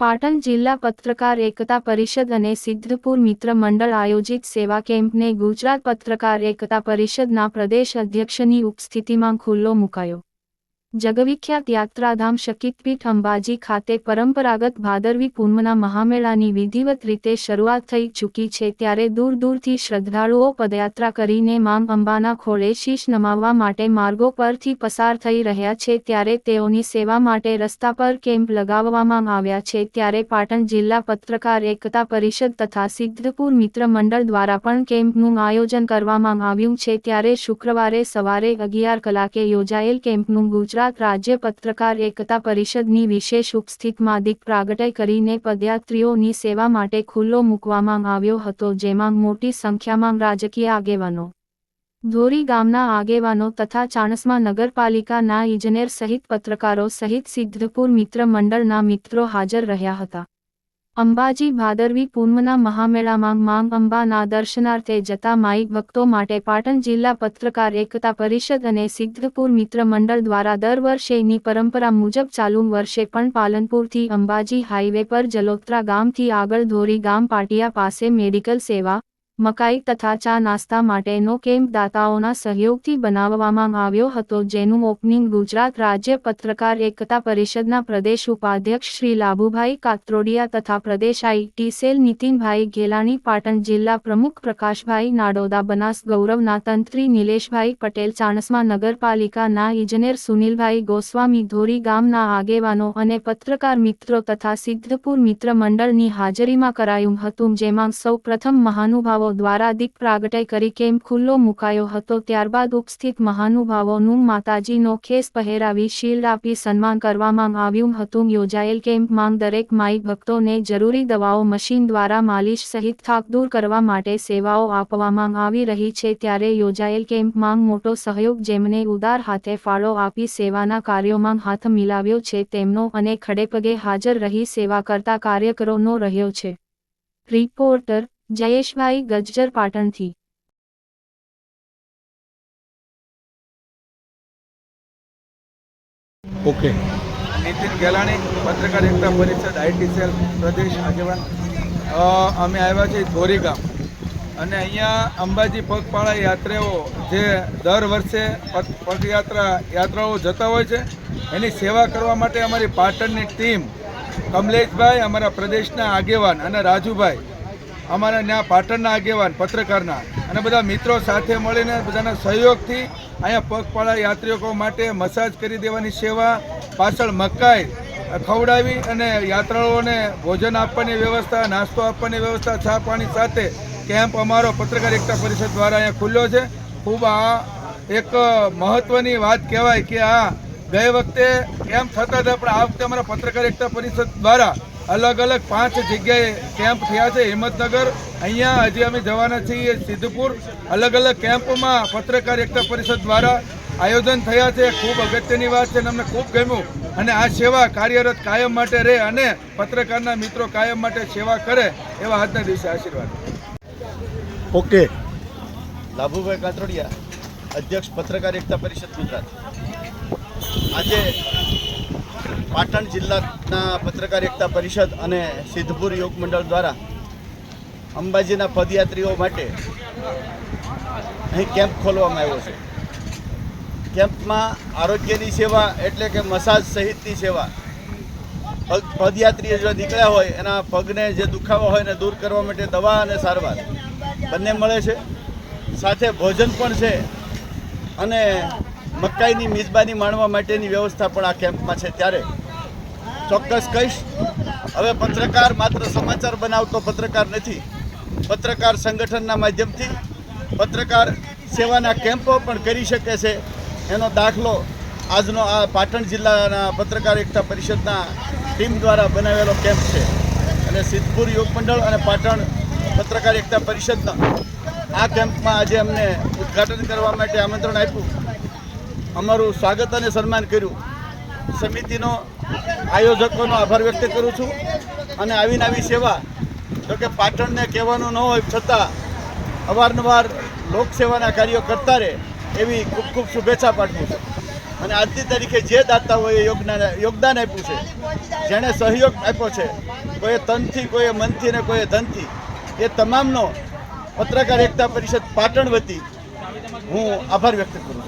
પાટણ જિલ્લા પત્રકાર એકતા પરિષદ અને સિદ્ધપુર મિત્ર મંડળ આયોજિત સેવા કેમ્પને ગુજરાત પત્રકાર એકતા પરિષદના પ્રદેશ અધ્યક્ષની ઉપસ્થિતિમાં ખુલ્લો મુકાયો. જગવિખ્યાત યાત્રાધામ શકિતપીઠ અંબાજી ખાતે પરંપરાગત ભાદરવી પૂનમના મહામેળાની વિધિવત રીતે શરૂઆત થઈ ચૂકી છે ત્યારે દૂર દૂરથી શ્રદ્ધાળુઓ પદયાત્રા કરીને માં અંબાના ખોળે શીશ નમાવવા માટે માર્ગો પરથી પસાર થઈ રહ્યા છે ત્યારે તેઓની સેવા માટે રસ્તા પર કેમ્પ લગાવવામાં આવ્યા છે ત્યારે પાટણ જિલ્લા પત્રકાર એકતા પરિષદ તથા સિદ્ધપુર મિત્ર મંડળ દ્વારા પણ કેમ્પનું આયોજન કરવામાં આવ્યું છે ત્યારે શુક્રવારે સવારે અગિયાર કલાકે યોજાયેલ કેમ્પનું ગુજરાત રાજ્ય પત્રકાર એકતા પરિષદની વિશેષ ઉપસ્થિતમાં દીપ પ્રાગટય કરીને પદયાત્રીઓની સેવા માટે ખુલ્લો મૂકવામાં આવ્યો હતો, જેમાં મોટી સંખ્યામાં રાજકીય આગેવાનો. ધોરી ગામના આગેવાનો તથા ચાણસમા નગરપાલિકાના ઇજનેર સહિત પત્રકારો સહિત સિદ્ધપુર મિત્ર મંડળના મિત્રો હાજર રહ્યા હતા. અંબાજી ભાદરવી પૂનમના મહામેળામાં માંગ અંબાના દર્શનાર્થે જતા માઈ ભક્તો માટે પાટણ જિલ્લા પત્રકાર એકતા પરિષદ અને સિદ્ધપુર મિત્ર મંડળ દ્વારા દર વર્ષેની પરંપરા મુજબ ચાલુ વર્ષે પણ પાલનપુરથી અંબાજી હાઈવે પર જલોત્રા ગામથી આગળ ધોરી ગામ પાટિયા પાસે મેડિકલ સેવા મકાઈ તથા ચા નાસ્તા માટેનો કેમ્પ દાતાઓના સહયોગથી બનાવવામાં આવ્યો હતો, જેનું ઓપનિંગ ગુજરાત રાજ્ય પત્રકાર એકતા પરિષદના પ્રદેશ ઉપાધ્યક્ષ શ્રી લાભુભાઈ કાત્રોડિયા તથા પ્રદેશ આઈટી સેલ નીતિનભાઈ ઘેલાણી, પાટણ જિલ્લા પ્રમુખ પ્રકાશભાઈ નાડોદા, બનાસ ગૌરવના તંત્રી નિલેશભાઈ પટેલ, ચાણસ્મા નગરપાલિકાના ઇજનેર સુનિલભાઈ ગોસ્વામી, ધોરી ગામના આગેવાનો અને પત્રકાર મિત્રો તથા સિદ્ધપુર મિત્ર મંડળની હાજરીમાં કરાયું હતું, જેમાં સૌ પ્રથમ મહાનુભાવો દ્વારા દીપ પ્રાગટય કરી કેમ્પ ખુલ્લો મુકાયો હતો ત્યારબાદ ઉપસ્થિત મહાનુભાવોનું માતાજીનો ખેસ પહેરાવી શીલ્ડ આપી સન્માન કરવામાં આવ્યું હતું. યોજાયેલ કેમ્પમાં દરેક માઈ ભક્તોને જરૂરી દવાઓ મશીન દ્વારા માલિશ સહિત થાક દૂર કરવા માટે સેવાઓ આપવામાં આવી રહી છે. ત્યારે યોજાયેલ કેમ્પમાં મોટો સહયોગ જેમને ઉદાર હાથે ફાળો આપી સેવાના કાર્યોમાં હાથ મિલાવ્યો છે, તેમનો અને ખડેપગે હાજર રહી સેવા કરતા કાર્યકરોનો રહ્યો છે. રિપોર્ટર જયેશભાઈ ગજ્જર પાટણથી. ઓકે. નીતિન ગેલાણી, પત્રકાર એકતા પરિષદ, આઈટી સેલ, પ્રદેશ, આગેવાન. અમે આવ્યા છીએ ધોરી ગામ અને અહીંયા અંબાજી પગપાળા યાત્રીઓ જે દર વર્ષે પગ- પગયાત્રા, યાત્રાઓ જતા હોય છે, એની સેવા કરવા માટે અમારી પાટણની ટીમ, કમલેશભાઈ, અમારા પ્રદેશના આગેવાન અને રાજુભાઈ અમારા ત્યાં પાટણના આગેવાન, પત્રકારના. અને બધા મિત્રો સાથે મળીને બધાના સહયોગથી અહીંયા પગપાળા યાત્રિકો માટે મસાજ કરી દેવાની સેવા, પાછળ મકાઈ, ખવડાવી અને યાત્રાળુઓને ભોજન આપવાની વ્યવસ્થા, નાસ્તો આપવાની વ્યવસ્થા, ચા પાણી સાથે કેમ્પ અમારો પત્રકાર એકતા પરિષદ દ્વારા અહીંયા ખુલ્લો છે. ખૂબ આ એક મહત્વની વાત કહેવાય કે આ ગઈ વખતે કેમ્પ થતા હતા, પણ આ વખતે અમારા પત્રકાર એકતા પરિષદ દ્વારા અલગ અલગ પાંચ જગ્યાએ કેમ્પ થયા છે. હિંમતનગર અહીંયા હજી અમે જવાના છીએ સિદ્ધપુર. અલગ અલગ કેમ્પમાં પત્રકાર એકતા પરિષદ દ્વારા આયોજન થયા છે. ખૂબ અગત્યની વાત છે અને અમને ખૂબ ગમ્યું. અને આ સેવા કાર્યરત કાયમ માટે રહે અને પત્રકારના મિત્રો કાયમ માટે સેવા કરે એવા આજના દિવસે આશીર્વાદ. ઓકે. લાભુભાઈ કાતરોડિયા અધ્યક્ષ પત્રકાર એકતા પરિષદ ગુજરાત. આજે પાટણ જિલ્લાના પત્રકાર એકતા પરિષદ અને સિદ્ધપુર યોગ મંડળ દ્વારા અંબાજીના પદયાત્રીઓ માટે અહીં કેમ્પ ખોલવામાં આવ્યો છે. કેમ્પમાં આરોગ્યની સેવા એટલે કે મસાજ સહિતની સેવા. પગ પદયાત્રીઓ જો નીકળ્યા હોય, એના પગને જે દુખાવા હોય એને દૂર કરવા માટે દવા અને સારવાર બંને મળે છે. સાથે ભોજન પણ છે. અને મકાઈની મિજબાની માણવા માટેની વ્યવસ્થા પણ આ કેમ્પમાં છે ત્યારે. ચોક્કસ કહીશ. હવે પત્રકાર માત્ર સમાચાર બનાવતો પત્રકાર નથી. પત્રકાર સંગઠનના માધ્યમથી પત્રકાર સેવાના કેમ્પો પણ કરી શકે છે. એનો દાખલો આજનો આ પાટણ જિલ્લાના પત્રકાર એકતા પરિષદના ટીમ દ્વારા બનાવેલો કેમ્પ છે. અને સિદ્ધપુર યોગ મંડળ અને પાટણ પત્રકાર એકતા પરિષદના આ કેમ્પમાં આજે અમને ઉદ્ઘાટન કરવા માટે આમંત્રણ આપ્યું. અમારું સ્વાગત અને સન્માન કર્યું. સમિતિનો, આયોજકોનો આભાર વ્યક્ત કરું છું અને આવીને આવી સેવા જો કે પાટણને કહેવાનું ન હોય છતાં અવારનવાર લોકસેવાના કાર્યો કરતા રહે એવી ખૂબ ખૂબ શુભેચ્છા પાઠવું છું. અને આજની તારીખે જે દાતાઓએ યોગદાન યોગદાન આપ્યું છે, જેણે સહયોગ આપ્યો છે, કોઈએ તનથી, કોઈએ મનથી ને કોઈએ ધનથી, એ તમામનો પત્રકાર એકતા પરિષદ પાટણ વતી હું આભાર વ્યક્ત કરું છું.